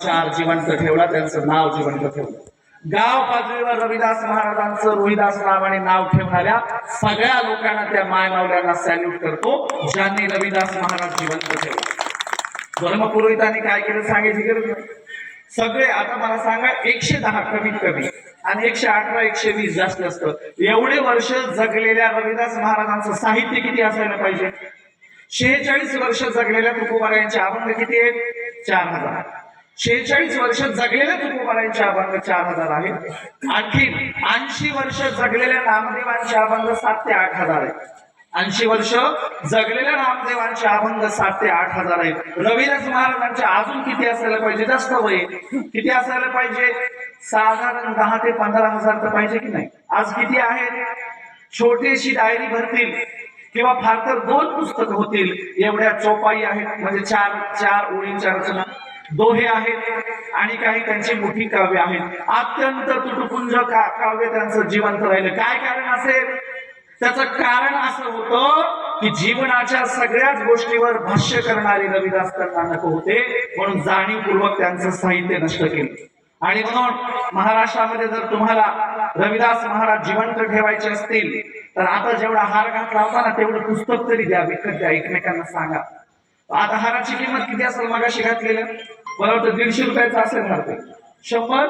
चार जिवंत ठेवला त्यांचं नाव जिवंत ठेवलं. गाव पातळीवर रविदास महाराजांचं रोहिदास नावाने नाव ठेवणाऱ्या सगळ्या लोकांना त्या मायमावल्यांना सॅल्यूट करतो ज्यांनी रविदास महाराज जिवंत ठेवला. धर्मपुरोहितांनी काय केलं सांगायची गरज नाही. सगळे आता मला सांगा एकशे दहा कमीत कमी आणि एकशे अठरा एकशे वीस जास्त असतं. एवढे वर्ष जगलेल्या रविदास महाराजांचं साहित्य किती असायला पाहिजे? शेहेचाळीस वर्ष जगलेल्या तुकोबारायांचे अभंग किती आहेत? चार हजार. शेहेचाळीस वर्ष जगलेल्या तुकोबारांच्या अभंग चार हजार आहेत. आणखी ऐंशी वर्ष जगलेल्या नामदेवांचे अभंग सात ते आठ हजार आहेत. ऐंशी वर्ष जगलेल्या रामदेवांचे अभंग सात ते आठ हजार आहेत. रविदास महाराजांचे अजून किती असायला पाहिजे? जास्त वय. किती असायला पाहिजे? साधारण दहा ते पंधरा हजार तर पाहिजे की नाही? आज किती आहेत? छोटीशी डायरी भरतील किंवा फार तर दोन पुस्तकं होतील. एवढ्या चौपाई आहेत. म्हणजे चार चार ओळींच्या रचना. दोहे आहेत आणि काही त्यांची मोठी काव्य आहेत. अत्यंत तुटपुंज काव्य त्यांचं जिवंत राहिलं. काय कारण असेल? त्याचं कारण असं होतं की जीवनाच्या सगळ्याच गोष्टीवर भाष्य करणारे रविदास त्यांना नको होते. म्हणून जाणीवपूर्वक त्यांचं साहित्य नष्ट केलं. आणि म्हणून महाराष्ट्रामध्ये जर तुम्हाला रविदास महाराज जिवंत ठेवायचे असतील तर आता जेवढा हार घातला होता ना तेवढं पुस्तक तरी द्या विकत द्या एकमेकांना सांगा. आता हाराची किंमत किती असेल मागाशी घातलेलं? मला वाटतं दीडशे रुपयाचं असेल हार ते शंभर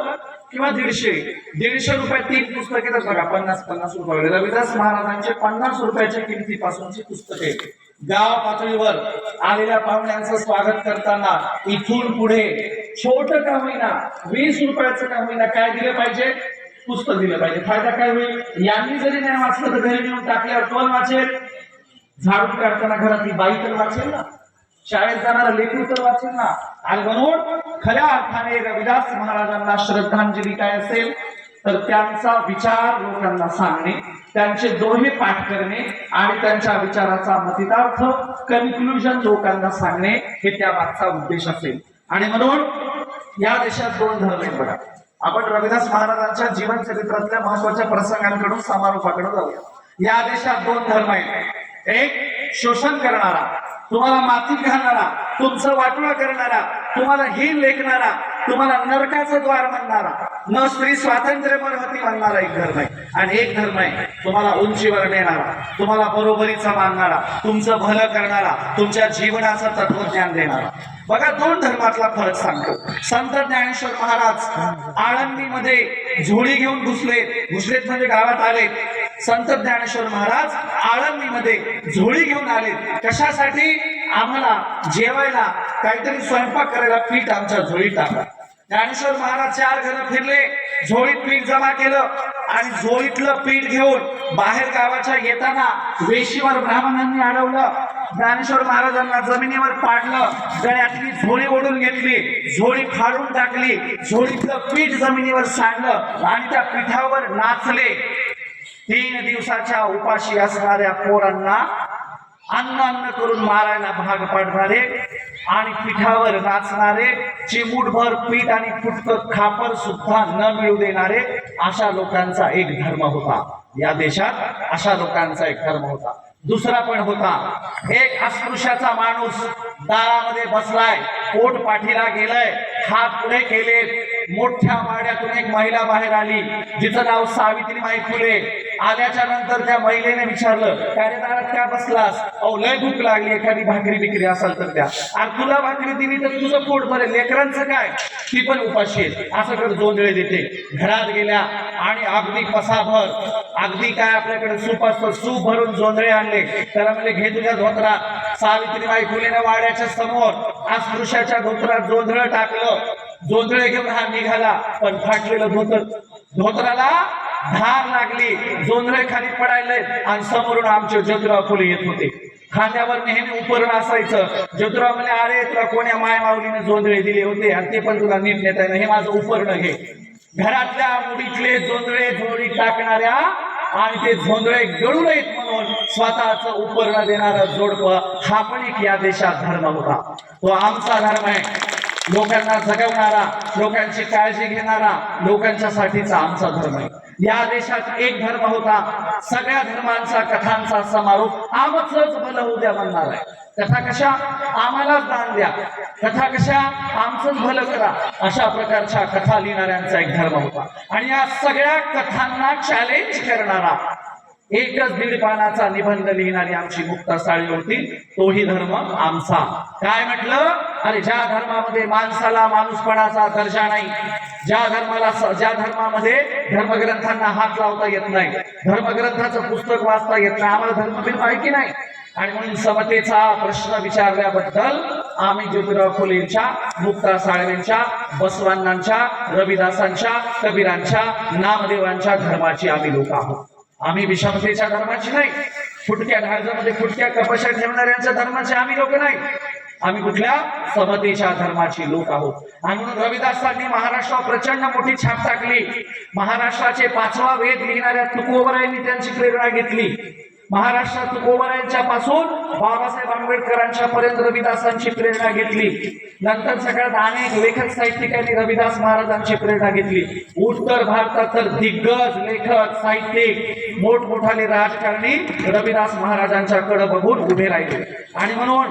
किंवा दीडशे? दीडशे रुपये तीन पुस्तक तर बघा पन्नास पन्नास रुपये. रविदास महाराजांचे पन्नास रुपयाच्या किमतीपासूनची पुस्तके. गाव पातळीवर आलेल्या पाहुण्यांचं स्वागत करताना इथून पुढे छोट का होईना वीस रुपयाचं का होईना काय दिलं पाहिजे? पुस्तक दिलं पाहिजे. फायदा काय होईल? यांनी जरी नाही वाचलं तर घरी नेऊन टाकल्यावर कोण वाचेल? झाडून काढताना घरातली बाई तर वाचेल ना. शाळेत जाणारा लेकरू तर वाचेल ना. आणि म्हणून खऱ्या अर्थाने रविदास महाराजांना श्रद्धांजली काय असेल तर त्यांचा विचार लोकांना सांगणे त्यांचे दोहे पाठ करणे आणि त्यांच्या विचाराचा मतितार्थ कन्क्लुजन लोकांना सांगणे हे त्या मागचा उद्देश असेल. आणि म्हणून या देशात दोन धर्म आहेत बघा. आपण रविदास महाराजांच्या जीवन चरित्रातल्या महत्त्वाच्या प्रसंगांकडून समारोपाकडे जाऊया. या देशात दोन धर्म आहेत. एक शोषण करणारा. तुम्हाला मातीत घालणारा तुमचं वाटोळा करणारा तुम्हाला ही लेखणारा तुम्हाला नरकाचं द्वार म्हणणारा न स्त्री स्वातंत्र्यपर होती म्हणणारा एक धर्म आहे. आणि एक धर्म आहे तुम्हाला उंचीवर नेणारा तुम्हाला बरोबरीचा मानणारा तुमचं भलं करणारा तुमच्या जीवनाचं तत्वज्ञान देणारा. बघा दोन धर्मातला फरक सांगतो. संत ज्ञानेश्वर महाराज आळंदीमध्ये झोळी घेऊन घुसले. घुसलेत म्हणजे गावात आले. संत ज्ञानेश्वर महाराज आळंदीमध्ये झोळी घेऊन आले. कशासाठी? आम्हाला जेवायला काहीतरी स्वयंपाक करायला पीठ आमच्या झोळीत टाका. ज्ञानेश्वर महाराज चार घरं फिरले. झोळीत पीठ जमा केलं आणि झोळीतलं पीठ घेऊन बाहेर गावाच्या येताना वेशीवर ब्राह्मणांनी अडवलं ज्ञानेश्वर महाराजांना जमिनीवर पाडलं. गळ्यातली झोळी ओढून घेतली. झोळी फाडून टाकली. झोळीतलं पीठ जमिनीवर सांडलं आणि त्या पिठावर नाचले. तीन दिवसाच्या उपाशी असणाऱ्या पोरांना अन्न अन्न करून मारायला भाग पाडणारे आणि पिठावर नाचणारे चिमूटभर पीठ आणि फुटक खापर सुद्धा न मिळू देणारे अशा लोकांचा एक धर्म होता. या देशात अशा लोकांचा एक धर्म होता. दुसरा पण होता एक अस्पृश्याचा माणूस दारामध्ये बसलाय पोट पाठीला गेलाय हात पुढे केले मोठ्या वाड्यातून एक महिला बाहेर आली जिचं नाव सावित्रीबाई फुले. आल्याच्यानंतर त्या महिलेने विचारलं काय रे दारात काय बसलास? अहो लय भूक लागली एखादी भाकरी बिकरी असाल तर त्या आणि तुला भाकरी दिली तर तुझं पोट भरेल लेकरांचं काय? ती पण उपाशी आहे असं कडे जोंधळे देते. घरात गेल्या आणि अगदी पसाभर अगदी काय आपल्याकडे सूप असतं सूप भरून जोंधळे आणले. त्याला म्हणजे घे तुझ्या धोत्रात. सावित्रीबाई फुलेने वाड्याच्या समोर अस्पृश्याच्या धोत्रात जोंधळ टाकलं. जोंधळे घेऊन हा निघाला पण फाटलेलं धोतर धोत्राला धार लागली जोंधळे खाली पडायले आणि समोरून आमचे ज्योतिराव फुले येत होते. खांद्यावर नेहमी उपरण असायचं. ज्योतिराव म्हणजे अरे तुला कोण्या माय माऊलीने जोंधळे दिले होते? आणि ते पण तुला नीट नेता येणं हे माझं उपरण घे घरातल्या मुडीतले जोंधळे जोडी टाकणाऱ्या आणि ते झोंधळे गळू नयेत म्हणून स्वतःच उपरण देणारा जोडप हा पण एक या देशात धर्म होता. तो आमचा धर्म आहे. लोकांना जगवणारा लोकांची काळजी घेणारा लोकांच्यासाठीचा आमचा धर्म आहे. या देशात एक धर्म होता सगळ्या धर्मांचा कथांचा समारोप आमचंच भलं उद्या म्हणणार आहे. कथा कशा? आम्हालाच दान द्या. कथा कशा? आमचंच भलं करा. अशा प्रकारच्या कथा लिहिणाऱ्यांचा एक धर्म होता. आणि या सगळ्या कथांना चॅलेंज करणारा एकच दीड पानाचा निबंध लिहिणारी आमची मुक्ता साळी होती. तोही धर्म आमचा. काय म्हटलं? अरे ज्या धर्मामध्ये माणसाला माणूसपणाचा दर्जा नाही ज्या धर्माला ज्या धर्मामध्ये धर्मग्रंथांना हात लावता येत नाही धर्मग्रंथाचं पुस्तक वाचता येत नाही आम्हाला धर्म बिल माहिती नाही. आणि म्हणून समतेचा प्रश्न विचारल्याबद्दल आम्ही ज्योतिराव फुलेंच्या मुक्ता साळवेंच्या बसवांनांच्या रविदासांच्या कबीरांच्या नामदेवांच्या धर्माची आम्ही लोक आहोत. आम्ही विषमतेच्या धर्माची नाही. फुटक्या धार्जामध्ये फुटक्या कपशा ठेवणाऱ्यांच्या धर्माचे आम्ही लोक नाही. आम्ही कुठल्या समतेच्या धर्माची लोक आहोत. आणि म्हणून रविदासांनी महाराष्ट्रावर प्रचंड मोठी छाप टाकली. महाराष्ट्राचे पाचवा वेद लिहिणाऱ्या तुकोबरायांनी त्यांची प्रेरणा घेतली. महाराष्ट्रात तुकोबरायांच्या पासून बाबासाहेब आंबेडकरांच्या पर्यंत रविदासांची प्रेरणा घेतली. नंतर सगळ्यात अनेक लेखक साहित्यिकांनी रविदास महाराजांची प्रेरणा घेतली. उत्तर भारतात तर दिग्गज लेखक साहित्यिक मोठमोठाले राजकारणी रविदास महाराजांच्याकडे बघून उभे राहिले. आणि म्हणून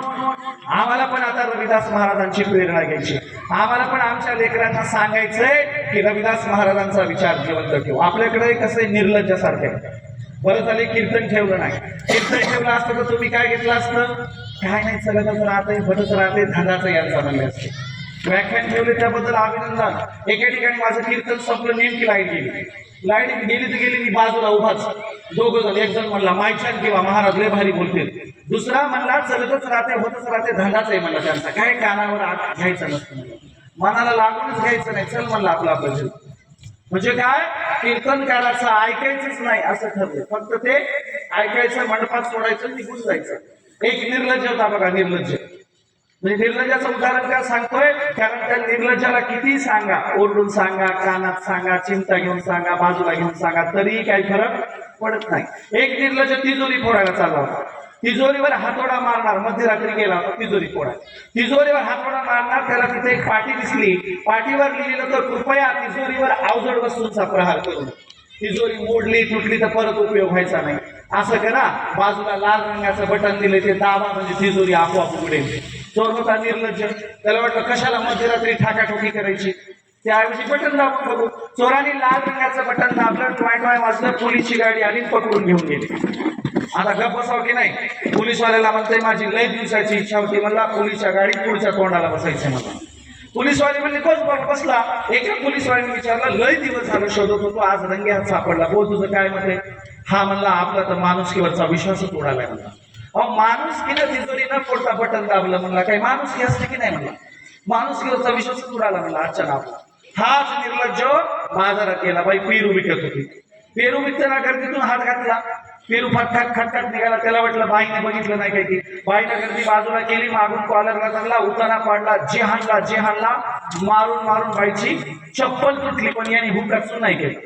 आम्हाला पण आता रविदास महाराजांची प्रेरणा घ्यायची. आम्हाला पण आमच्या लेकरांना सांगायचंय की रविदास महाराजांचा विचार जिवंत ठेवू. आपल्याकडे कसं आहे, परत बरं कीर्तन ठेवलं नाही. कीर्तन ठेवलं असतं तर तुम्ही काय घेतलं असतं? काय नाही चलतच राहतंय भटच राहते धनाचं यांचा म्हणले असते. व्याख्यान ठेवले त्याबद्दल अभिनंदन. एका ठिकाणी माझं कीर्तन संपलं नेमकी लाइट गेली. लाइट गेली तर गेली मी बाजूला उभाच. दोघं जण एक जण म्हणला मायछान किंवा महाराज लय भारी बोलतील. दुसरा म्हणला चलतच राहते होतच राहते धंदाच आहे म्हणला त्यांचा. काय कानावर आत घ्यायचं नसतं म्हणलं. मनाला लागूनच घ्यायचं नाही. चल म्हणलं आपला आपलं म्हणजे काय? कीर्तनकाराचं ऐकायचंच नाही असं ठरलं. फक्त ते ऐकायचं मंडपात सोडायचं निघून जायचं. एक निर्लज्ज होता बघा निर्लज्ज. म्हणजे निर्लज्जाचं उदाहरण का सांगतोय? कारण त्या निर्लज्जाला किती सांगा ओरडून सांगा कानात सांगा चिंता घेऊन सांगा बाजूला घेऊन सांगा तरीही काही फरक पडत नाही. एक निर्लज्ज तिजोरी फोडायला चालला होता. तिजोरीवर हातोडा मारणार. मध्यरात्री गेला होता तिजोरी कोणा तिजोरीवर हातोडा मारणार त्याला तिथे एक पाठी दिसली. पाठीवर लिहिलेलं तर कृपया तिजोरीवर अवजड वस्तूंचा प्रहार करून तिजोरी मोडली तुटली तर परत उपयोग व्हायचा नाही. असं करा बाजूला लाल रंगाचं बटन दिले ते दाबा म्हणजे तिजोरी आपोआप उघडेल. चोर होता निर्लज्ज त्याला वाटलं कशाला मध्यरात्री ठाकाठोकी करायची? त्याऐवजी बटन दाबून बघू. चोराने लाल रंगाचं बटन दाबलं टॉय टॉय वाजलं पोलीसची गाडी आली पकडून घेऊन गेली. आता गप बसाव की नाही? पोलीसवाल्याला म्हणते माझी लय दिवसाची इच्छा होती मला पोलीसच्या गाडीत पुढच्या तोंडाला बसायचं मला पोलीसवाले म्हणजे बस बसला. एका पोलीसवाल्याने विचारला लय दिवस झालं शोधत होतो आज रंगे हात सापडला. बोल तुझं काय म्हणते हा म्हणला आपला तर माणुसकीवरचा विश्वासच उडालाय म्हणला. अहो माणुसकीनं तिजोरी न फोडता बटन दाबलं? म्हणला काही माणुसकी असते की नाही म्हणला. माणुसकीवरचा विश्वासच उडाला म्हणला आजच्या नाव हाच निर्लज्ज बाजारात गेला. बाई पेरू विकत होती. पेरू विकताना गर्दीतून हात घातला. पेरू फटक खटक निघाला. त्याला वाटलं बाईने बघितलं नाही काही. की बाईनं गर्दी बाजूला केली मागून कॉलरला धरला उताना पाडला जे हाणला जे हाणला मारून मारून बाईची चप्पल तुटली पण याने हुकाचून नाही केलं.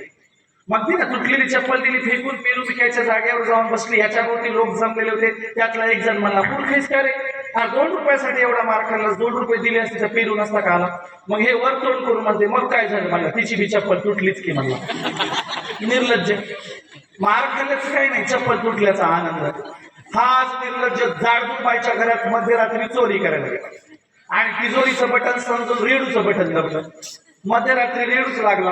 मग ती ना तुटलेली चप्पल दिली फेकून पेरू विकायच्या जागेवर जाऊन बसली. याच्याभोवती लोक जमलेले होते. त्यातला एक जण म्हणला मूर्खेस का रे? हा दोन रुपयासाठी एवढा मार खाल्ला दोन रुपये दिले असते तर पेरू नसता का आला? मग हे वर तोंड करून म्हणते मग काय झालं? म्हणलं तिची बी चप्पल तुटलीच की म्हणला. निर्लज्ज. मार खाल्ल्याचं काही नाही चप्पल तुटल्याचा आनंद. हाच निर्लज्ज जाडून बाईच्या घरात मध्यरात्री चोरी करायला गेला. आणि तिजोरीचं बटन समजून रेडूचं बटन दबलं. मध्यरात्री रेडूच लागला.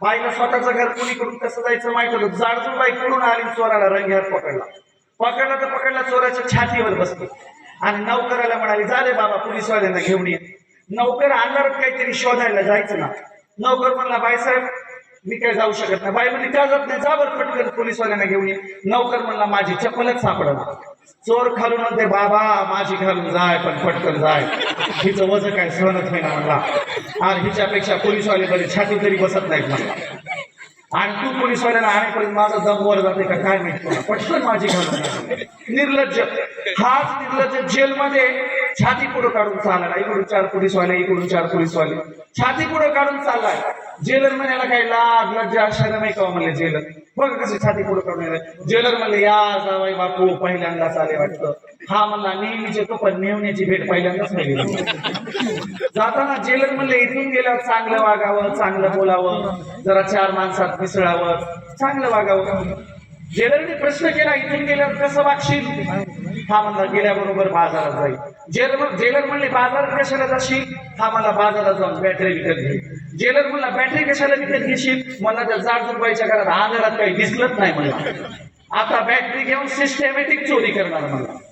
बाईला स्वतःचं घर कुणीकडून कसं जायचं माहीत होतं. जाडजूड बाई कुठून आली चोराला रंग्यात पकडला. पकडला तर पकडला चोराच्या छातीवर बसली. आणि नौकराला म्हणाली जा रे बाबा पोलीसवाल्यांना घेऊन ये. नौकर अंधारात काहीतरी शोधायला जायचं ना. नौकर म्हणला बाईसाहेब मी काय जाऊ शकत नाही. बाई म्हणजे का जात नाही जाबर पटकन पोलीसवाल्यांना घेऊन ये. नौकर म्हणला माझी चप्पलच सापडला चोर खालून म्हणते बाबा माझी घालून जाय पण पटकन जाय. हिचं वजन काय सहनच होईना म्हणला. आणि हिच्यापेक्षा पोलीसवाले बरे छाती तरी बसत नाहीत म्हणला. आणि तू पोलीसवाल्याला आणेपर्यंत माझा दम वर जाते का काय माहिती पटकन माझी घालून निर्लज्ज. हाच निर्लज्ज. जेलमध्ये छाती पुढे काढून चालला इकडून चार पोलीसवाले इकडून चार पोलीसवाले. छाती पुढं काढून चाललाय. जेलर म्हणायला काय लाज लज्जा अक्षर नाही का हो म्हणले जेलर? बघ कसे छाती पुढं करून जेलर म्हणले या जावाई बापू पहिल्यांदाच आले वाटतं. हा म्हणला नेहमीचे तो पण नेहमीची भेट पहिल्यांदाच नाही जाताना जेलर म्हणले इथून गेल्यावर चांगलं वागावं चांगलं बोलावं जरा चार माणसात मिसळावं चांगलं वागावं. जेलरने प्रश्न केला इथून गेल्यावर कसं वागशील? हा म्हणला गेल्याबरोबर बाजारात जाईल जेलर जेलर म्हणले बाजारात कशाला जाशील? हा मला बाजारात जाऊन बॅटरी विकत घेईल जेलर म्हणला बॅटरी कशाला विकत घेशील? मला त्या जाडजुबाईच्या घरात आंधळात काही दिसलंच नाही मला. आता बॅटरी घेऊन सिस्टमॅटिक चोरी करणार मला.